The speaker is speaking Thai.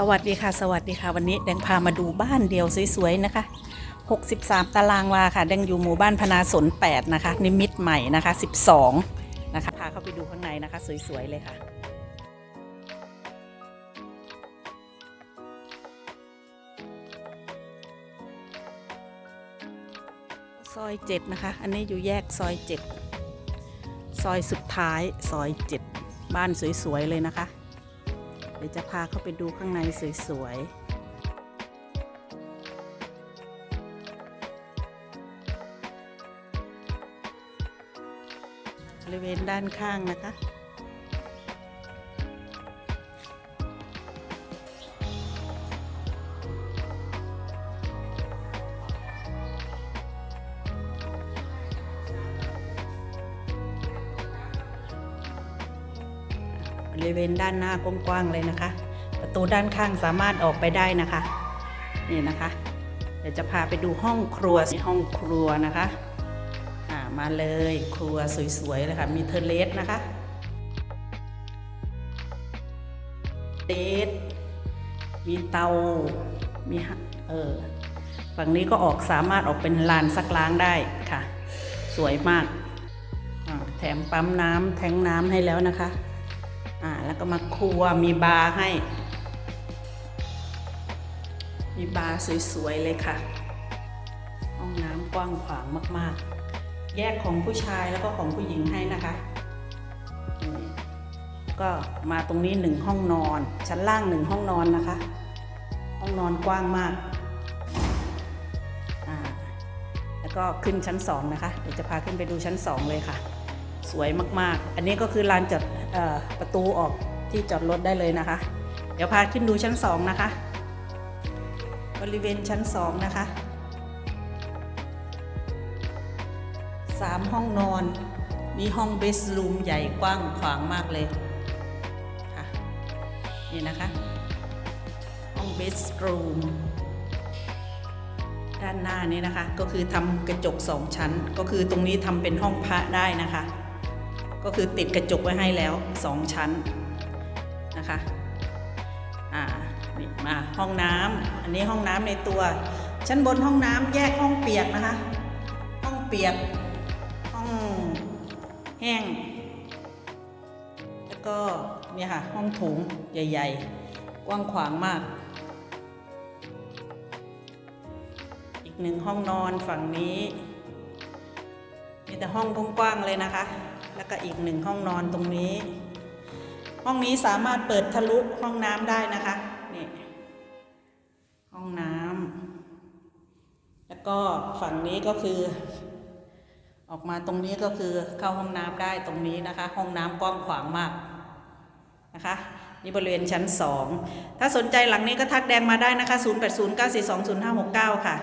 สวัสดีค่ะ สวัสดีค่ะ วันนี้แดงพามาดูบ้านเดียวสวยๆนะคะ 63 ตารางวาค่ะ แดงอยู่หมู่บ้านพนาสน 8 นะคะ นิมิตใหม่นะคะ 12 นะคะ พาเข้าไปดูข้างในนะคะ สวยๆเลยค่ะซอย 7 นะคะ อันนี้อยู่แยกซอย 7 ซอยสุดท้ายซอย 7 บ้านสวยๆเลยนะคะ เดี๋ยวจะพาเข้าไปดูข้างในสวยๆบริเวณด้านข้างนะคะ ริเวณด้านหน้ากว้างๆเลยนะคะ ประตูด้านข้างสามารถออกไปได้นะคะนี่นะคะเดี๋ยวจะพาไปดูห้องครัวมีห้องครัวนะคะอ่ามาเลยครัวสวยๆเลยค่ะมีเทเลสนะคะเดสมีเตา มีเออฝั่งนี้ก็ออกสามารถออกเป็นลานซักล้างได้ค่ะ สวยมาก แถมปั๊มน้ำแทงน้ำให้แล้วนะคะ อ่าแล้วก็มาครัวมีบาร์ให้ มีบาร์สวยๆเลยค่ะ ห้องน้ำกว้างขวางมากๆ แยกของผู้ชายแล้วก็ของผู้หญิงให้นะคะ ก็มาตรงนี้หนึ่งห้องนอน ชั้นล่างหนึ่งห้องนอนนะคะ ห้องนอนกว้างมากอ่าแล้วก็ขึ้นชั้นสองนะคะ เดี๋ยวจะพาขึ้นไปดูชั้นสองเลยค่ะ สวยมากๆ อันนี้ก็คือลานจอดอประตูออกที่จอดรถได้เลยนะคะ เดี๋ยวพาขึ้นดูชั้นสองนะคะ บริเวณชั้นสองนะคะสามห้องนอน มีห้องเบสรูมใหญ่กว้างขวางมากเลยค่ะนี่นะคะ ห้องเบสรูมด้านหน้านี้นะคะก็คือทำกระจกสองชั้น ก็คือตรงนี้ทำเป็นห้องพระได้นะคะ ก็คือติดกระจกไว้ให้แล้วสองชั้นนะคะอ่านี่มาห้องน้ำอันนี้ห้องน้ำในตัว ชั้นบนห้องน้ำแยกห้องเปียกนะคะ ห้องเปียกห้องแห้ง แล้วก็เนี่ยค่ะห้องโถงใหญ่ ๆ กว้างขวางมาก อีกหนึ่งห้องนอนฝั่งนี้มีแต่ห้องกว้างๆเลยนะคะ แล้วก็อีกหนึ่งห้องนอนตรงนี้ ห้องนี้สามารถเปิดทะลุห้องน้ำได้นะคะนี่ห้องน้ำแล้วก็ฝั่งนี้ก็คือ ออกมาตรงนี้ก็คือเข้าห้องน้ำได้ตรงนี้นะคะ ห้องน้ำกว้างขวางมากนะคะนี่บริเวณชั้น 2 ถ้าสนใจหลังนี้ก็ทักแดงมาได้นะคะ 0809420569 ค่ะ